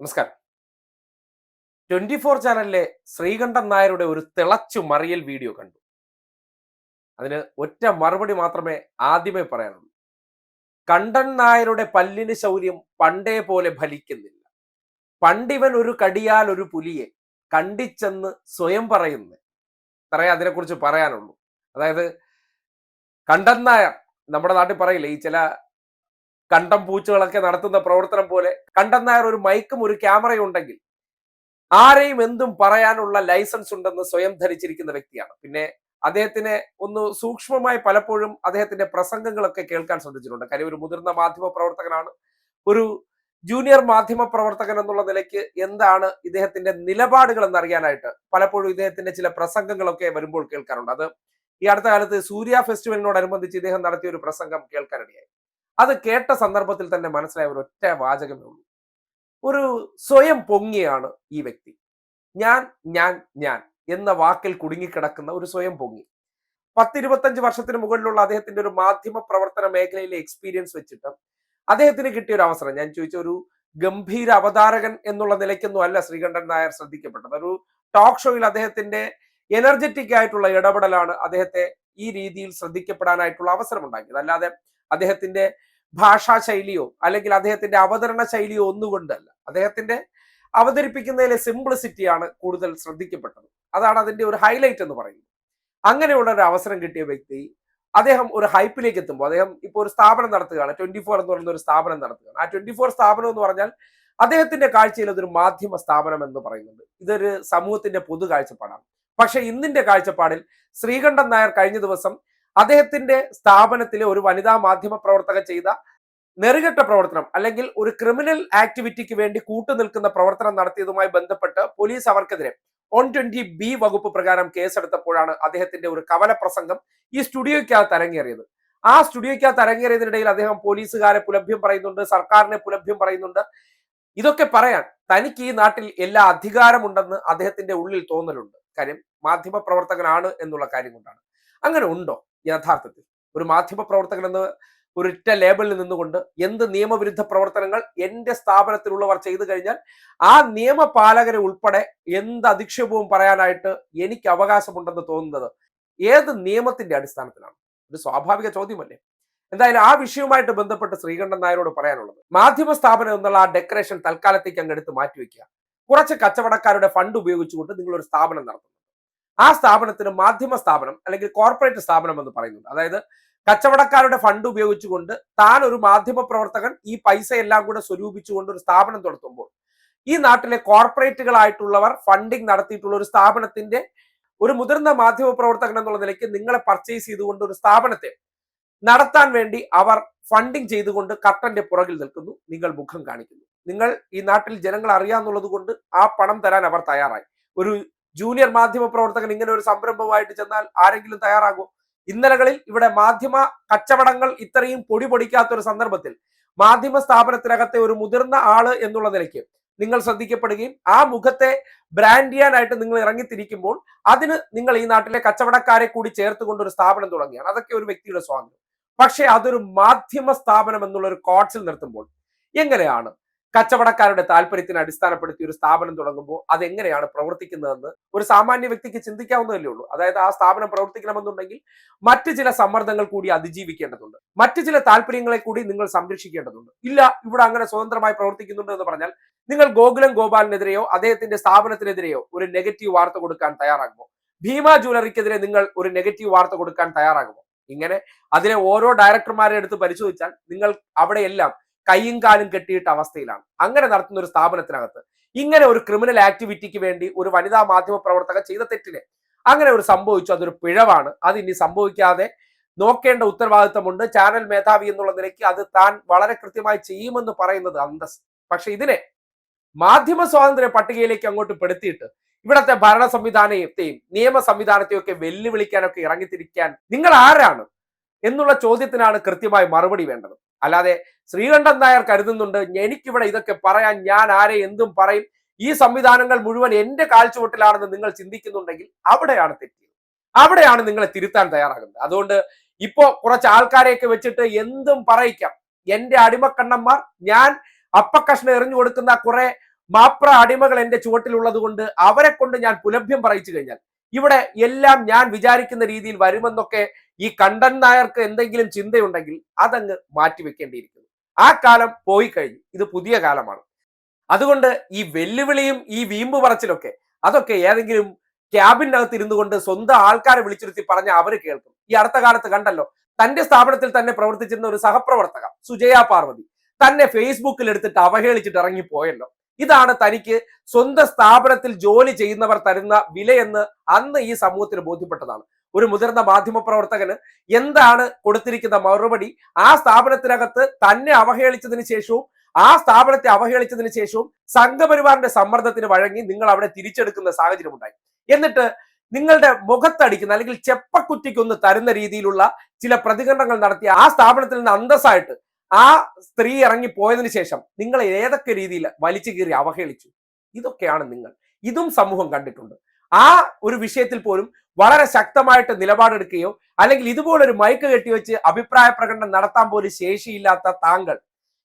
നമസ്കാരം. Twenty four ചാനലിലെ ശ്രീകണ്ഠൻ നായരുടെ ഒരു തിളച്ചു മറിയൽ വീഡിയോ കണ്ടു. അതിന് ഒറ്റ മറുപടി മാത്രമേ ആദ്യമേ പറയാനുള്ളൂ. കണ്ടൻ നായരുടെ പല്ലിന് ശൗര്യം പണ്ടേ പോലെ ഫലിക്കുന്നില്ല. പണ്ടിവൻ ഒരു കടിയാൽ ഒരു പുലിയെ കണ്ടിച്ചെന്ന് സ്വയം പറയുന്നു. ഇത്രയേ അതിനെക്കുറിച്ച് പറയാനുള്ളൂ. അതായത് കണ്ടൻ നായർ നമ്മുടെ നാട്ടിൽ പറയില്ലേ ഈ ചില കണ്ടം പൂച്ചകളൊക്കെ നടത്തുന്ന പ്രവർത്തനം പോലെ കണ്ടം നായർ ഒരു മൈക്കും ഒരു ക്യാമറയും ഉണ്ടെങ്കിൽ ആരെയും എന്തും പറയാനുള്ള ലൈസൻസ് ഉണ്ടെന്ന് സ്വയം ധരിച്ചിരിക്കുന്ന വ്യക്തിയാണ്. പിന്നെ അദ്ദേഹത്തിനെ ഒന്ന് സൂക്ഷ്മമായി പലപ്പോഴും അദ്ദേഹത്തിന്റെ പ്രസംഗങ്ങളൊക്കെ കേൾക്കാൻ ശ്രദ്ധിച്ചിട്ടുണ്ട്. കാര്യം ഒരു മുതിർന്ന മാധ്യമ പ്രവർത്തകനാണ്. ഒരു ജൂനിയർ മാധ്യമ പ്രവർത്തകൻ എന്നുള്ള നിലയ്ക്ക് എന്താണ് ഇദ്ദേഹത്തിന്റെ നിലപാടുകൾ എന്നറിയാനായിട്ട് പലപ്പോഴും ഇദ്ദേഹത്തിന്റെ ചില പ്രസംഗങ്ങളൊക്കെ വരുമ്പോൾ കേൾക്കാറുണ്ട്. അത് ഈ അടുത്ത കാലത്ത് സൂര്യ ഫെസ്റ്റിവലിനോടനുബന്ധിച്ച് ഇദ്ദേഹം നടത്തിയ ഒരു പ്രസംഗം കേൾക്കാനിടയായി അത് കേട്ട സന്ദർഭത്തിൽ തന്നെ മനസ്സിലായ ഒരു ഒറ്റ വാചകമേ ഉള്ളൂ. ഒരു സ്വയം പൊങ്ങിയാണ് ഈ വ്യക്തി. ഞാൻ ഞാൻ ഞാൻ എന്ന വാക്കിൽ കുടുങ്ങിക്കിടക്കുന്ന ഒരു സ്വയം പൊങ്ങി. പത്തിരുപത്തഞ്ച് വർഷത്തിന് മുകളിലുള്ള അദ്ദേഹത്തിന്റെ ഒരു മാധ്യമ പ്രവർത്തന മേഖലയിലെ എക്സ്പീരിയൻസ് വെച്ചിട്ട് അദ്ദേഹത്തിന് കിട്ടിയ ഒരു അവസരം. ഞാൻ ചോദിച്ച ഒരു ഗംഭീര അവതാരകൻ എന്നുള്ള നിലയ്ക്കൊന്നും അല്ല ശ്രീകണ്ഠൻ നായർ ശ്രദ്ധിക്കപ്പെട്ടത്. ഒരു ടോക്ക് ഷോയിൽ അദ്ദേഹത്തിന്റെ എനർജറ്റിക് ആയിട്ടുള്ള ഇടപെടലാണ് അദ്ദേഹത്തെ ഈ രീതിയിൽ ശ്രദ്ധിക്കപ്പെടാനായിട്ടുള്ള അവസരം ഉണ്ടാക്കിയത് അല്ലാതെ അദ്ദേഹത്തിന്റെ ഭാഷാ ശൈലിയോ അല്ലെങ്കിൽ അദ്ദേഹത്തിന്റെ അവതരണ ശൈലിയോ ഒന്നുകൊണ്ടല്ല. അദ്ദേഹത്തിന്റെ അവതരിപ്പിക്കുന്നതിലെ സിംപ്ലിസിറ്റിയാണ് കൂടുതൽ ശ്രദ്ധിക്കപ്പെട്ടത്. അതാണ് അതിന്റെ ഒരു ഹൈലൈറ്റ് എന്ന് പറയുന്നത്. അങ്ങനെയുള്ള ഒരു അവസരം കിട്ടിയ വ്യക്തി അദ്ദേഹം ഒരു ഹൈപ്പിലേക്ക് എത്തുമ്പോൾ അദ്ദേഹം ഇപ്പോൾ ഒരു സ്ഥാപനം നടത്തുകയാണ് ട്വന്റി ഫോർ എന്ന് പറയുന്ന ഒരു സ്ഥാപനം നടത്തുകയാണ്. ആ ട്വന്റി ഫോർ സ്ഥാപനം എന്ന് പറഞ്ഞാൽ അദ്ദേഹത്തിന്റെ കാഴ്ചയിൽ അതൊരു മാധ്യമ സ്ഥാപനം എന്ന് പറയുന്നുണ്ട്. ഇതൊരു സമൂഹത്തിന്റെ പൊതു കാഴ്ചപ്പാടാണ്. പക്ഷെ ഇന്നിന്റെ കാഴ്ചപ്പാടിൽ ശ്രീകണ്ഠൻ നായർ കഴിഞ്ഞ ദിവസം അദ്ദേഹത്തിന്റെ സ്ഥാപനത്തിലെ ഒരു വനിതാ മാധ്യമ പ്രവർത്തക ചെയ്ത നെറുകെട്ട പ്രവർത്തനം അല്ലെങ്കിൽ ഒരു ക്രിമിനൽ ആക്ടിവിറ്റിക്ക് വേണ്ടി കൂട്ടുനിൽക്കുന്ന പ്രവർത്തനം നടത്തിയതുമായി ബന്ധപ്പെട്ട് പോലീസ് അവർക്കെതിരെ ഓൺ ട്വന്റി ബി വകുപ്പ് പ്രകാരം കേസെടുത്തപ്പോഴാണ് അദ്ദേഹത്തിന്റെ ഒരു കവല പ്രസംഗം ഈ സ്റ്റുഡിയോയ്ക്കകത്ത് അരങ്ങേറിയത്. ആ സ്റ്റുഡിയോയ്ക്കകത്ത് അരങ്ങേറിയതിനിടയിൽ അദ്ദേഹം പോലീസുകാരെ പുലഭ്യം പറയുന്നുണ്ട് സർക്കാരിനെ പുലഭ്യം പറയുന്നുണ്ട്. ഇതൊക്കെ പറയാൻ തനിക്ക് ഈ നാട്ടിൽ എല്ലാ അധികാരമുണ്ടെന്ന് അദ്ദേഹത്തിന്റെ ഉള്ളിൽ തോന്നലുണ്ട്. കാര്യം മാധ്യമ പ്രവർത്തകനാണ് എന്നുള്ള കാര്യം കൊണ്ടാണ്. അങ്ങനെ ഉണ്ടോ? യഥാർത്ഥത്തിൽ. ഒരു മാധ്യമ പ്രവർത്തകൻ എന്ന് ഒരൊറ്റ ലേബലിൽ നിന്നുകൊണ്ട് എന്ത് നിയമവിരുദ്ധ പ്രവർത്തനങ്ങൾ എന്റെ സ്ഥാപനത്തിലുള്ളവർ ചെയ്തു കഴിഞ്ഞാൽ ആ നിയമപാലകരെ ഉൾപ്പെടെ എന്ത് അധിക്ഷേപവും പറയാനായിട്ട് എനിക്ക് അവകാശമുണ്ടെന്ന് തോന്നുന്നത് ഏത് നിയമത്തിന്റെ അടിസ്ഥാനത്തിലാണ്? ഒരു സ്വാഭാവിക ചോദ്യമല്ലേ? എന്തായാലും ആ വിഷയവുമായിട്ട് ബന്ധപ്പെട്ട് ശ്രീകണ്ഠൻ നായരോട് പറയാനുള്ളത് മാധ്യമ സ്ഥാപനം എന്നുള്ള ആ ഡെക്കറേഷൻ തൽക്കാലത്തേക്ക് അങ്ങ് എടുത്ത് മാറ്റിവെക്കുക. കുറച്ച് കച്ചവടക്കാരുടെ ഫണ്ട് ഉപയോഗിച്ചുകൊണ്ട് നിങ്ങൾ ഒരു സ്ഥാപനം നടത്തുന്നു. ആ സ്ഥാപനത്തിന് മാധ്യമ സ്ഥാപനം അല്ലെങ്കിൽ കോർപ്പറേറ്റ് സ്ഥാപനം എന്ന് പറയുന്നുണ്ട്. അതായത് കച്ചവടക്കാരുടെ ഫണ്ട് ഉപയോഗിച്ചുകൊണ്ട് താൻ ഒരു മാധ്യമ പ്രവർത്തകൻ ഈ പൈസ എല്ലാം കൂടെ സ്വരൂപിച്ചുകൊണ്ട് ഒരു സ്ഥാപനം നടത്തുമ്പോൾ ഈ നാട്ടിലെ കോർപ്പറേറ്റുകളായിട്ടുള്ളവർ ഫണ്ടിങ് നടത്തിയിട്ടുള്ള ഒരു സ്ഥാപനത്തിന്റെ ഒരു മുതിർന്ന മാധ്യമ പ്രവർത്തകൻ എന്നുള്ള നിലയ്ക്ക് നിങ്ങളെ പർച്ചേസ് ചെയ്തുകൊണ്ട് ഒരു സ്ഥാപനത്തെ നടത്താൻ വേണ്ടി അവർ ഫണ്ടിങ് ചെയ്തുകൊണ്ട് കട്ടന്റെ പുറകിൽ നിൽക്കുന്നു. നിങ്ങൾ മുഖം കാണിക്കുന്നു. നിങ്ങൾ ഈ നാട്ടിൽ ജനങ്ങൾ അറിയാന്നുള്ളത് കൊണ്ട് ആ പണം തരാൻ അവർ തയ്യാറായി. ഒരു ജൂനിയർ മാധ്യമ പ്രവർത്തകൻ ഇങ്ങനെ ഒരു സംരംഭമായിട്ട് ചെന്നാൽ ആരെങ്കിലും തയ്യാറാകുമോ? ഇന്നലകളിൽ ഇവിടെ മാധ്യമ കച്ചവടങ്ങൾ ഇത്രയും പൊടി പൊടിക്കാത്ത ഒരു സന്ദർഭത്തിൽ മാധ്യമ സ്ഥാപനത്തിനകത്തെ ഒരു മുതിർന്ന ആൾ എന്നുള്ള നിലയ്ക്ക് നിങ്ങൾ ശ്രദ്ധിക്കപ്പെടുകയും ആ മുഖത്തെ ബ്രാൻഡ് ചെയ്യാനായിട്ട് നിങ്ങൾ ഇറങ്ങിത്തിരിക്കുമ്പോൾ അതിന് നിങ്ങൾ ഈ നാട്ടിലെ കച്ചവടക്കാരെ കൂടി ചേർത്തുകൊണ്ട് ഒരു സ്ഥാപനം തുടങ്ങിയാണ് അതൊക്കെ ഒരു വ്യക്തിയുടെ സ്വാതന്ത്ര്യം. പക്ഷേ അതൊരു മാധ്യമ സ്ഥാപനം എന്നുള്ള ഒരു കോട്സിൽ നിർത്തുമ്പോൾ എങ്ങനെയാണ് കച്ചവടക്കാരുടെ താല്പര്യത്തിന് അടിസ്ഥാനപ്പെടുത്തി ഒരു സ്ഥാപനം തുടങ്ങുമ്പോൾ അതെങ്ങനെയാണ് പ്രവർത്തിക്കുന്നതെന്ന് ഒരു സാമാന്യ വ്യക്തിക്ക് ചിന്തിക്കാവുന്നതല്ലേ ഉള്ളൂ. അതായത് ആ സ്ഥാപനം പ്രവർത്തിക്കണമെന്നുണ്ടെങ്കിൽ മറ്റു ചില സമ്മർദ്ദങ്ങൾ കൂടി അതിജീവിക്കേണ്ടതുണ്ട്. മറ്റു ചില താല്പര്യങ്ങളെ കൂടി നിങ്ങൾ സംരക്ഷിക്കേണ്ടതുണ്ട്. ഇല്ല ഇവിടെ അങ്ങനെ സ്വതന്ത്രമായി പ്രവർത്തിക്കുന്നുണ്ട് എന്ന് പറഞ്ഞാൽ നിങ്ങൾ ഗോകുലം ഗോപാലിനെതിരെയോ അദ്ദേഹത്തിന്റെ സ്ഥാപനത്തിനെതിരെയോ ഒരു നെഗറ്റീവ് വാർത്ത കൊടുക്കാൻ തയ്യാറാകുമോ? ഭീമ ജ്വല്ലറിക്കെതിരെ നിങ്ങൾ ഒരു നെഗറ്റീവ് വാർത്ത കൊടുക്കാൻ തയ്യാറാകുമോ? ഇങ്ങനെ അതിനെ ഓരോ ഡയറക്ടർമാരെ എടുത്ത് പരിശോധിച്ചാൽ നിങ്ങൾ അവിടെയെല്ലാം കൈയും കാലും കെട്ടിയിട്ട അവസ്ഥയിലാണ്. അങ്ങനെ നടത്തുന്ന ഒരു സ്ഥാപനത്തിനകത്ത് ഇങ്ങനെ ഒരു ക്രിമിനൽ ആക്ടിവിറ്റിക്ക് വേണ്ടി ഒരു വനിതാ മാധ്യമ പ്രവർത്തക ചെയ്ത തെറ്റിനെ അങ്ങനെ ഒരു സംഭവിച്ചു. അതൊരു പിഴവാണ്. അത് ഇനി സംഭവിക്കാതെ നോക്കേണ്ട ഉത്തരവാദിത്തമുണ്ട്. ചാനൽ മേധാവി എന്നുള്ള നിലയ്ക്ക് അത് താൻ വളരെ കൃത്യമായി ചെയ്യുമെന്ന് പറയുന്നത് അന്തസ് പക്ഷെ ഇതിനെ മാധ്യമ സ്വാതന്ത്ര്യ പട്ടികയിലേക്ക് അങ്ങോട്ട് പെടുത്തിയിട്ട് ഇവിടത്തെ ഭരണ സംവിധാനത്തെയും നിയമ സംവിധാനത്തെയും ഒക്കെ വെല്ലുവിളിക്കാനൊക്കെ ഇറങ്ങിത്തിരിക്കാൻ നിങ്ങൾ ആരാണ് എന്നുള്ള ചോദ്യത്തിനാണ് കൃത്യമായി മറുപടി വേണ്ടത്. അല്ലാതെ ശ്രീകണ്ഠൻ നായർ കരുതുന്നുണ്ട് എനിക്കിവിടെ ഇതൊക്കെ പറയാൻ ഞാൻ ആരെ എന്തും പറയും. ഈ സംവിധാനങ്ങൾ മുഴുവൻ എന്റെ കാഴ്ചവട്ടിലാണെന്ന് നിങ്ങൾ ചിന്തിക്കുന്നുണ്ടെങ്കിൽ അവിടെയാണ് തെറ്റിയത് അവിടെയാണ് നിങ്ങളെ തിരുത്താൻ തയ്യാറാകുന്നത്. അതുകൊണ്ട് ഇപ്പോ കുറച്ച് ആൾക്കാരെയൊക്കെ വെച്ചിട്ട് എന്തും പറയിക്കാം. എന്റെ അടിമക്കണ്ണന്മാർ ഞാൻ അപ്പക്കഷ്ണം എറിഞ്ഞു കൊടുക്കുന്ന കുറെ മാപ്ര അടിമകൾ എന്റെ ചുവട്ടിലുള്ളത് കൊണ്ട് അവരെ കൊണ്ട് ഞാൻ പുലഭ്യം പറയിച്ചു കഴിഞ്ഞാൽ ഇവിടെ എല്ലാം ഞാൻ വിചാരിക്കുന്ന രീതിയിൽ വരുമെന്നൊക്കെ ഈ കണ്ടൻ നായർക്ക് എന്തെങ്കിലും ചിന്തയുണ്ടെങ്കിൽ അതങ്ങ് മാറ്റിവെക്കേണ്ടിയിരിക്കുന്നു ആ കാലം പോയി കഴിഞ്ഞു. ഇത് പുതിയ കാലമാണ്. അതുകൊണ്ട് ഈ വെല്ലുവിളിയും ഈ വീമ്പ് പറച്ചിലൊക്കെ അതൊക്കെ ഏതെങ്കിലും ക്യാബിനകത്ത് ഇരുന്നു കൊണ്ട് സ്വന്തം ആൾക്കാരെ വിളിച്ചിരുത്തി പറഞ്ഞ അവർ കേൾക്കും. ഈ അടുത്ത കാലത്ത് കണ്ടല്ലോ തന്റെ സ്ഥാപനത്തിൽ തന്നെ പ്രവർത്തിച്ചിരുന്ന ഒരു സഹപ്രവർത്തക സുജയ പാർവതി തന്നെ ഫേസ്ബുക്കിൽ എടുത്തിട്ട് അവഹേളിച്ചിട്ട് ഇറങ്ങിപ്പോയല്ലോ. ഇതാണ് തനിക്ക് സ്വന്തം സ്ഥാപനത്തിൽ ജോലി ചെയ്യുന്നവർ തരുന്ന വിലയെന്ന് അന്ന് ഈ സമൂഹത്തിന് ബോധ്യപ്പെട്ടതാണ്. ഒരു മുതിർന്ന മാധ്യമ പ്രവർത്തകന് എന്താണ് കൊടുത്തിരിക്കുന്ന മറുപടി? ആ സ്ഥാപനത്തിനകത്ത് തന്നെ അവഹേളിച്ചതിന് ശേഷവും ആ സ്ഥാപനത്തെ അവഹേളിച്ചതിന് ശേഷവും സംഘപരിവാറിന്റെ സമ്മർദ്ദത്തിന് വഴങ്ങി നിങ്ങൾ അവിടെ തിരിച്ചെടുക്കുന്ന സാഹചര്യം ഉണ്ടായി എന്നിട്ട് നിങ്ങളുടെ മുഖത്തടിക്കുന്ന അല്ലെങ്കിൽ ചെപ്പക്കുറ്റിക്കൊന്ന് തരുന്ന രീതിയിലുള്ള ചില പ്രതികരണങ്ങൾ നടത്തി ആ സ്ഥാപനത്തിൽ നിന്ന് അന്തസ്സായിട്ട് ആ സ്ത്രീ ഇറങ്ങി പോയതിന് ശേഷം നിങ്ങൾ ഏതൊക്കെ രീതിയിൽ വലിച്ചു കീറി അവഹേളിച്ചു? ഇതൊക്കെയാണ് നിങ്ങൾ. ഇതും സമൂഹം കണ്ടിട്ടുണ്ട്. ആ ഒരു വിഷയത്തിൽ പോലും വളരെ ശക്തമായിട്ട് നിലപാടെടുക്കുകയോ അല്ലെങ്കിൽ ഇതുപോലൊരു മയക്ക് കെട്ടിവെച്ച് അഭിപ്രായ പ്രകടനം നടത്താൻ പോലും ശേഷിയില്ലാത്ത താങ്കൾ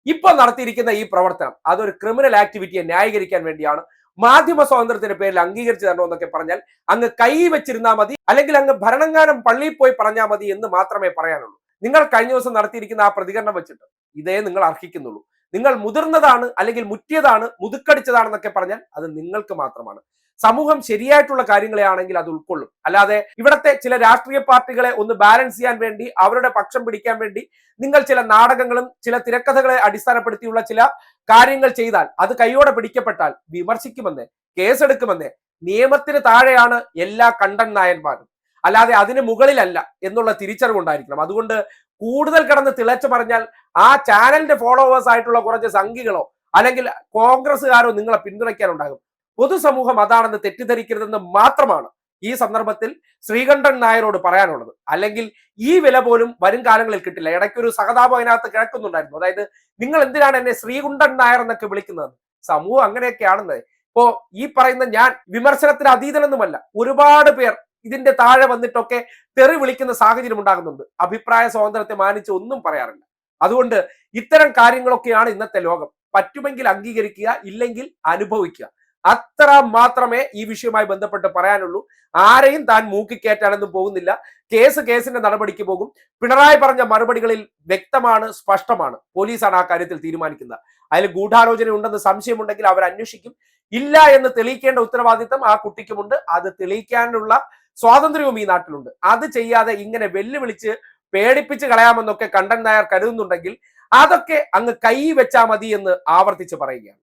ഇപ്പൊ നടത്തിയിരിക്കുന്ന ഈ പ്രവർത്തനം അതൊരു ക്രിമിനൽ ആക്ടിവിറ്റിയെ ന്യായീകരിക്കാൻ വേണ്ടിയാണ്. മാധ്യമ സ്വാതന്ത്ര്യത്തിന്റെ പേരിൽ അംഗീകരിച്ചു തരണോ എന്നൊക്കെ പറഞ്ഞാൽ അങ്ങ് കൈ വെച്ചിരുന്നാൽ മതി അല്ലെങ്കിൽ അങ്ങ് ഭരണങ്ങാനം പള്ളിയിൽ പോയി പറഞ്ഞാൽ മതി എന്ന് മാത്രമേ പറയാനുള്ളൂ. നിങ്ങൾ കഴിഞ്ഞ ദിവസം നടത്തിയിരിക്കുന്ന ആ പ്രതികരണം വെച്ചിട്ട് ഇതേ നിങ്ങൾ അർഹിക്കുന്നുള്ളൂ. നിങ്ങൾ മുതിർന്നതാണ് അല്ലെങ്കിൽ മുറ്റിയതാണ് മുതുക്കടിച്ചതാണെന്നൊക്കെ പറഞ്ഞാൽ അത് നിങ്ങൾക്ക് മാത്രമാണ്. സമൂഹം ശരിയായിട്ടുള്ള കാര്യങ്ങളെ ആണെങ്കിൽ അത് ഉൾക്കൊള്ളും. അല്ലാതെ ഇവിടത്തെ ചില രാഷ്ട്രീയ പാർട്ടികളെ ഒന്ന് ബാലൻസ് ചെയ്യാൻ വേണ്ടി അവരുടെ പക്ഷം പിടിക്കാൻ വേണ്ടി നിങ്ങൾ ചില നാടകങ്ങളും ചില തിരക്കഥകളെ അടിസ്ഥാനപ്പെടുത്തിയുള്ള ചില കാര്യങ്ങൾ ചെയ്താൽ അത് കൈയോടെ പിടിക്കപ്പെട്ടാൽ വിമർശിക്കുമെന്ന് കേസെടുക്കുമെന്ന് നിയമത്തിന് താഴെയാണ് എല്ലാ കണ്ടൻ നായന്മാരും. അല്ലാതെ അതിന് മുകളിലല്ല എന്നുള്ള തിരിച്ചറിവുണ്ടായിരിക്കണം. അതുകൊണ്ട് കൂടുതൽ കിടന്ന് തിളച്ചു പറഞ്ഞാൽ ആ ചാനലിന്റെ ഫോളോവേഴ്സ് ആയിട്ടുള്ള കുറച്ച് സംഘികളോ അല്ലെങ്കിൽ കോൺഗ്രസ്സുകാരോ നിങ്ങളെ പിന്തുണയ്ക്കാനുണ്ടാകും. പൊതുസമൂഹം അതാണെന്ന് തെറ്റിദ്ധരിക്കരുതെന്ന് മാത്രമാണ് ഈ സന്ദർഭത്തിൽ ശ്രീകണ്ഠൻ നായരോട് പറയാനുള്ളത്. അല്ലെങ്കിൽ ഈ വില പോലും വരും കാലങ്ങളിൽ കിട്ടില്ല. ഇടയ്ക്കൊരു സഹതാപം അതിനകത്ത് കേൾക്കുന്നുണ്ടായിരുന്നു അതായത് നിങ്ങൾ എന്തിനാണ് എന്നെ ശ്രീകുണ്ഠൻ നായർ എന്നൊക്കെ വിളിക്കുന്നത്? സമൂഹം അങ്ങനെയൊക്കെയാണെന്ന്. ഇപ്പോ ഈ പറയുന്ന ഞാൻ വിമർശനത്തിന് അതീതനൊന്നുമല്ല ഒരുപാട് പേർ ഇതിന്റെ താഴെ വന്നിട്ടൊക്കെ തെറി വിളിക്കുന്ന സാഹചര്യം ഉണ്ടാകുന്നുണ്ട്. അഭിപ്രായ സ്വാതന്ത്ര്യത്തെ മാനിച്ച് ഒന്നും പറയാറില്ല. അതുകൊണ്ട് ഇത്തരം കാര്യങ്ങളൊക്കെയാണ് ഇന്നത്തെ ലോകം. പറ്റുമെങ്കിൽ അംഗീകരിക്കുക ഇല്ലെങ്കിൽ അനുഭവിക്കുക. അത്ര മാത്രമേ ഈ വിഷയവുമായി ബന്ധപ്പെട്ട് പറയാനുള്ളൂ. ആരെയും താൻ മൂക്കിക്കേറ്റാനൊന്നും പോകുന്നില്ല. കേസ് കേസിന്റെ നടപടിക്ക് പോകും. പിണറായി പറഞ്ഞ മറുപടികളിൽ വ്യക്തമാണ് സ്പഷ്ടമാണ്. പോലീസാണ് ആ കാര്യത്തിൽ തീരുമാനിക്കുന്നത്. അതിൽ ഗൂഢാലോചന ഉണ്ടെന്ന് സംശയമുണ്ടെങ്കിൽ അവർ അന്വേഷിക്കും. ഇല്ല എന്ന് തെളിയിക്കേണ്ട ഉത്തരവാദിത്തം ആ കുട്ടിക്കുമുണ്ട്. അത് തെളിയിക്കാനുള്ള സ്വാതന്ത്ര്യവും ഈ നാട്ടിലുണ്ട്. അത് ചെയ്യാതെ ഇങ്ങനെ വെല്ലുവിളിച്ച് പേടിപ്പിച്ച് കളയാമെന്നൊക്കെ കണ്ടൻ നായർ കരുതുന്നുണ്ടെങ്കിൽ അതൊക്കെ അങ്ങ് കൈ വെച്ചാൽ മതി എന്ന് ആവർത്തിച്ച് പറയുകയാണ്.